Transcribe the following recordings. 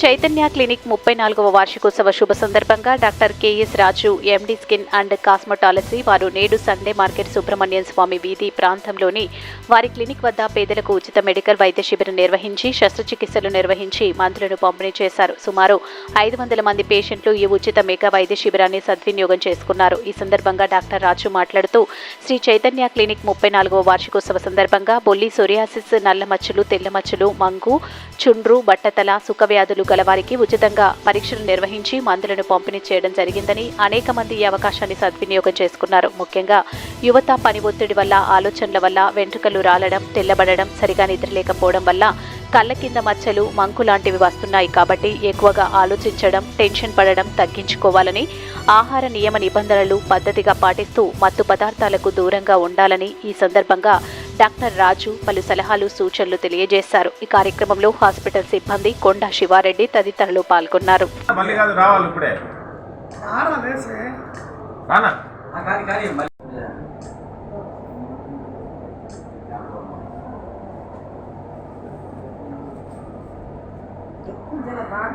Chaitanya clinic ముప్పై నాలుగవ వార్షికోత్సవ శుభ సందర్భంగా doctor KS Raju MD skin and cosmetology వారు నేడు సండే మార్కెట్ సుబ్రహ్మణ్యం స్వామి వీధి ప్రాంతంలోని వారి క్లినిక్ వద్ద పేదలకు ఉచిత మెడికల్ వైద్య శిబిరం నిర్వహించి శస్త్రచికిత్సలు నిర్వహించి మందులను పంపిణీ చేశారు. సుమారు ఐదు వందల మంది పేషెంట్లు ఈ ఉచిత మెగా వైద్య శిబిరాన్ని సద్వినియోగం చేసుకున్నారు. ఈ సందర్భంగా డాక్టర్ రాజు మాట్లాడుతూ శ్రీ చైతన్య క్లినిక్ ముప్పై నాలుగవ వార్షికోత్సవ సందర్భంగా బొల్లి సోరియాసిస్ నల్ల మచ్చలు తెల్ల మచ్చలు మంగు చుండ్రు బట్టతల సుఖవ్యాధులు గలవారికి ఉచితంగా పరీక్షలు నిర్వహించి మందులను పంపిణీ చేయడం జరిగిందని అనేక మంది ఈ అవకాశాన్ని సద్వినియోగం చేసుకున్నారు. ముఖ్యంగా యువత పని ఒత్తిడి వల్ల ఆలోచనల వల్ల వెంట్రుకలు రాలడం తెల్లబడడం సరిగా నిద్రలేకపోవడం వల్ల కళ్ళ కింద మచ్చలు మంకు లాంటివి వస్తున్నాయి కాబట్టి ఎక్కువగా ఆలోచించడం టెన్షన్ పడడం తగ్గించుకోవాలని ఆహార నియమ నిబంధనలు పద్ధతిగా పాటిస్తూ మత్తు పదార్థాలకు దూరంగా ఉండాలని ఈ సందర్భంగా డాక్టర్ రాజు పలు సలహాలు సూచనలు తెలియజేశారు. ఈ కార్యక్రమంలో హాస్పిటల్ సిబ్బంది కొండా శివారెడ్డి తదితరులు పాల్గొన్నారు. ఎక్కువ జల బాగా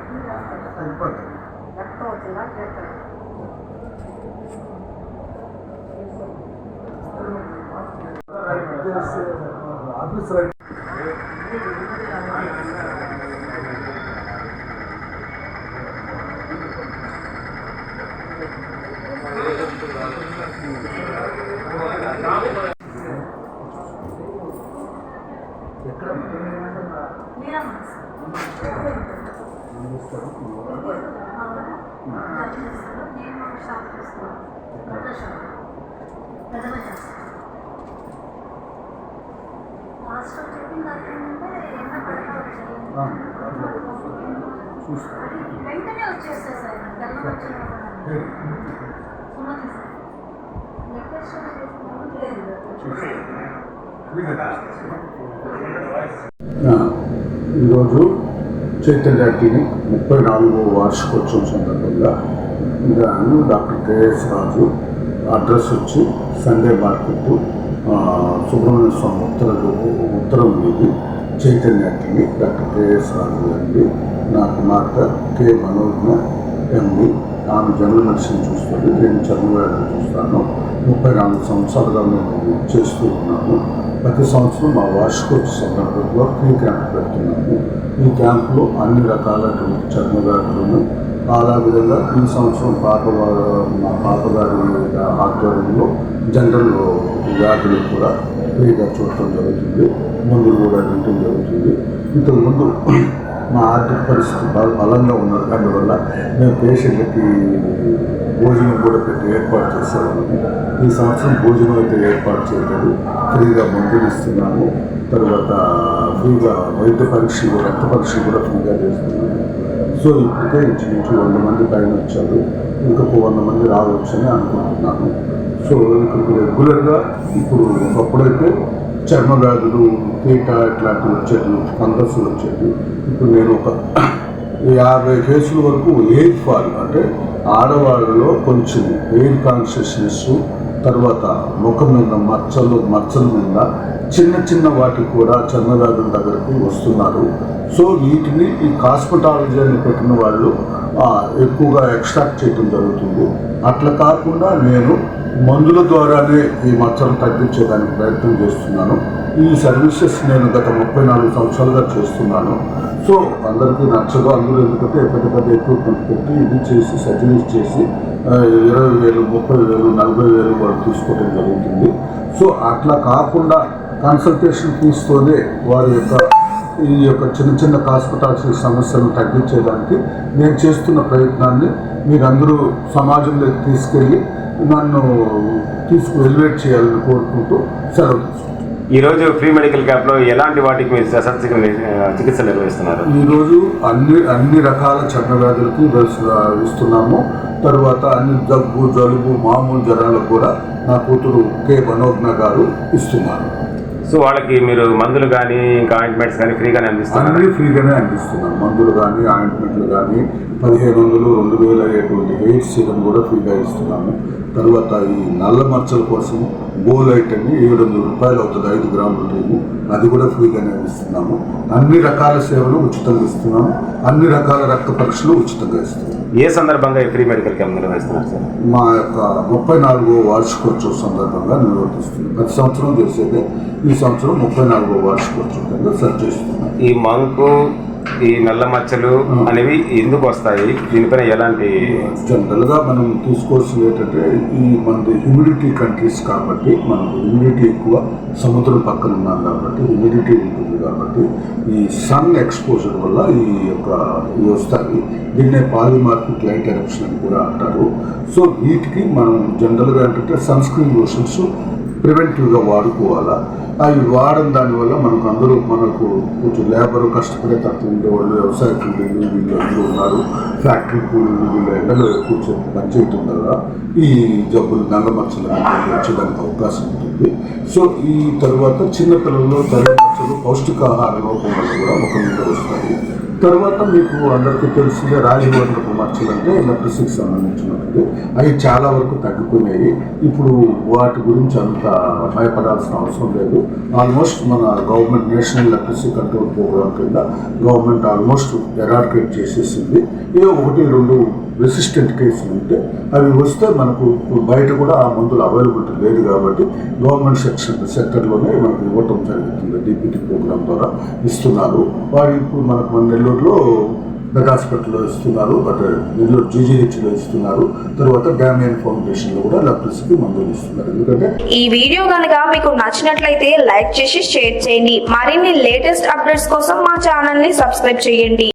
రక్తం వచ్చిందా హాస్టల్ చెప్పింది ఏంటంటే ఎండ వెంటనే వచ్చేస్తా సార్. ఈరోజు చైతన్య క్లినిక్ ముప్పై నాలుగో వార్షికోత్సవం సందర్భంగా నేను డాక్టర్ కేఎస్ రాజు అడ్రస్ వచ్చి సండే మార్కెట్. సుబ్రహ్మణ్య స్వామి ఉత్తర ఉత్తరం మీద Chaitanya clinic doctor KS Raju గారిది నా కుమార్తె కె మనోజ్ఞ ఎండి ఆమె జనరల్ మెడిసిన్ చూస్తుంది నేను చంద్రబాబు చూస్తాను. ముప్పై నాలుగు సంవత్సరాలుగా మేము చేస్తూ ఉన్నాము ప్రతి సంవత్సరం మా వార్షికోత్సవ సందర్భంలో ఫ్రీ క్యాంప్ పెడుతున్నాము. ఈ క్యాంపులో అన్ని రకాలైనటువంటి చర్మ అలా విధంగా ఈ సంవత్సరం పాప మా పాపగారి ఆధ్వర్యంలో జనరల్ వ్యాధులు కూడా ఫ్రీగా చూడటం జరుగుతుంది. మందులు కూడా వినటం జరుగుతుంది. ఇంతకుముందు మా ఆర్థిక పరిస్థితి బాగా బలంగా ఉన్నారు అందువల్ల మేము పేషెంట్లకి భోజనం కూడా పెట్టి ఏర్పాటు చేసేవాళ్ళము ఈ సంవత్సరం భోజనం అయితే ఏర్పాటు చేయలేదు. ఫ్రీగా మందులు ఇస్తున్నాము. తర్వాత ఫ్రీగా వైద్య పరీక్షలు రక్త పరీక్షలు కూడా ఫ్రీగా చేస్తున్నాము. సో ఇప్పటికే ఇంచుమించు వంద మంది పైన వచ్చారు. ఇంకొక వంద మంది అని అనుకుంటున్నాను సో ఇప్పుడు రెగ్యులర్గా ఇప్పుడు ఒకప్పుడైతే చర్మ వ్యాధులు ఇట్లాంటివి వచ్చేట్లు ఫంగస్లు వచ్చేవి ఇప్పుడు నేను ఒక యాభై కేసుల వరకు ఎయిర్ ఫాల్ అంటే ఆడవాళ్ళలో కొంచెం ఎయిర్ కాన్షియస్నెస్ తర్వాత ముఖం మీద మచ్చలు మచ్చల మీద చిన్న చిన్న వాటికి కూడా చర్మవ్యాధుల దగ్గరికి వస్తున్నారు. సో వీటిని ఈ కాస్మెటాలజీ అని పెట్టిన వాళ్ళు ఎక్కువగా ఎక్స్ట్రాక్ట్ చేయడం జరుగుతుంది. అట్లా కాకుండా నేను మందుల ద్వారానే ఈ మచ్చలు తగ్గించేదానికి ప్రయత్నం చేస్తున్నాను. ఈ సర్వీసెస్ నేను గత ముప్పై నాలుగు సంవత్సరాలుగా చేస్తున్నాను. సో అందరికీ నచ్చదు అందులో ఎందుకంటే పెద్ద పెద్ద ఎక్విప్మెంట్ పెట్టి ఇది చేసి సర్జరీస్ చేసి ఇరవై వేలు ముప్పై వేలు నలభై వేలు వాళ్ళు తీసుకోవడం జరుగుతుంది. సో అట్లా కాకుండా కన్సల్టేషన్ ఫీజుతోనే వారి యొక్క ఈ యొక్క చిన్న చిన్న కాస్మెటాలజీ సమస్యలను తగ్గించేదానికి నేను చేస్తున్న ప్రయత్నాన్ని మీరందరూ సమాజంలోకి తీసుకెళ్ళి నన్ను తీసుకు ఎలివేట్ చేయాలని కోరుకుంటూ సెలవు. ఈరోజు ఫ్రీ మెడికల్ క్యాంప్లో ఎలాంటి వాటికి మీరు చికిత్స నిర్వహిస్తున్నారు? ఈరోజు అన్ని అన్ని రకాల చర్మ వ్యాధులకి ఇస్తున్నాము. తర్వాత అన్ని దగ్గు జలుబు మామూలు జ్వరాలకు కూడా నా కూతురు కె మనోజ్ఞ గారు ఇస్తున్నారు. సో వాళ్ళకి మీరు మందులు కానీ ఇంకా ఆయింట్మెంట్స్ కానీ ఫ్రీగానే అందిస్తున్నారు? అన్ని ఫ్రీగానే అందిస్తున్నాం మందులు కానీ ఆయింట్మెంట్లు కానీ పదిహేను వందలు రెండు వేలు అయ్యేటువంటి ఎయిడ్స్ సీరం కూడా ఫ్రీగా ఇస్తున్నాము. తర్వాత ఈ నల్ల మచ్చల కోసం గోలైట్ అని ఏడు వందల రూపాయలు అవుతుంది ఐదు గ్రాముల టీము అది కూడా ఫ్రీగానే ఇస్తున్నాము. అన్ని రకాల సేవలు ఉచితంగా ఇస్తున్నాము. అన్ని రకాల రక్త పరీక్షలు ఉచితంగా ఇస్తున్నాము. ఏ సందర్భంగా ఈ ఫ్రీ మెడికల్ క్యాంప్ నిర్వహిస్తున్నారు సార్? మా యొక్క ముప్పై నాలుగో వార్షికోత్సవ సందర్భంగా నిర్వర్తిస్తుంది. ప్రతి సంవత్సరం చేసేదే. ఈ సంవత్సరం ముప్పై నాలుగో వార్షికోత్సవం కింద సెట్ చేస్తున్నాం. ఈ మంకు ఈ నల్ల మచ్చలు అనేవి ఎందుకు వస్తాయి? దీనిపైన ఎలాంటి జనరల్గా మనం తీసుకోవాల్సింది ఏంటంటే ఈ మనది హ్యూమిడిటీ కంట్రీస్ కాబట్టి మనకు హ్యూమిడిటీ ఎక్కువ సముద్రం పక్కన ఉన్నాం కాబట్టి హ్యూమిడిటీ ఉంటుంది కాబట్టి ఈ సన్ ఎక్స్పోజర్ వల్ల ఈ యొక్క ఇవి వస్తాయి దీన్నే పాలిమార్ఫిక్ లైట్ ఎరప్షన్ అని కూడా అంటారు. సో వీటికి మనం జనరల్గా ఏంటంటే సన్ స్క్రీన్ లోషన్స్ ప్రివెంటివ్గా వాడుకోవాలా? అవి వాడడం దానివల్ల మనకు అందరూ మనకు కొంచెం లేబర్ కష్టపడే తక్కువ ఉండేవాళ్ళు వ్యవసాయ కూలీలు వీళ్ళు అందరూ ఉన్నారు. ఫ్యాక్టరీ కూలీలు వీళ్ళు ఎండలో ఎక్కువ సేపు పనిచేయటం వల్ల ఈ జబ్బులు నల్లమచ్చలు అనేవి వచ్చేదానికి అవకాశం ఉంటుంది. సో ఈ తర్వాత చిన్నపిల్లల్లో తల్లి మచ్చలు పౌష్టికాహార లోపం వల్ల కూడా ఒక మీద వస్తాయి. తర్వాత మీకు అందరికీ తెలిసిందే రాజవర్ణపు మచ్చలు అంటే ఎలక్ట్రిసిటీకి సంబంధించినటువంటి అవి చాలా వరకు తగ్గిపోయినాయి. ఇప్పుడు వాటి గురించి అంత భయపడాల్సిన అవసరం లేదు. ఆల్మోస్ట్ మన government national electricity control programme కింద గవర్నమెంట్ ఆల్మోస్ట్ ఎరాడికేట్ చేసేసింది. ఏ ఒకటి రెండు రెసిస్టెంట్ కేసులు ఉంటే అవి వస్తే మనకు ఇప్పుడు బయట కూడా ఆ మందులు అవైలబిలిటీ లేదు కాబట్టి గవర్నమెంట్ సెక్షన్ సెక్టర్లోనే మనకు ఇవ్వటం జరుగుతుంది. డిపిటీ ప్రోగ్రామ్ ద్వారా ఇస్తున్నారు. వారు ఇప్పుడు మనకు మన నెల్లూరులో మెగా హాస్పిటల్లో ఇస్తున్నారు బట్ నెల్లూరు జీజీహెచ్లో ఇస్తున్నారు. తర్వాత డామియన్ ఫౌండేషన్లో కూడా ఎలక్ట్రిసిటీ మందులు ఇస్తున్నారు. ఎందుకంటే ఈ వీడియో కనుక మీకు నచ్చినట్లయితే లైక్ చేసి షేర్ చేయండి. మరిన్ని లేటెస్ట్ అప్డేట్స్ కోసం మా ఛానల్ని సబ్స్క్రైబ్ చేయండి.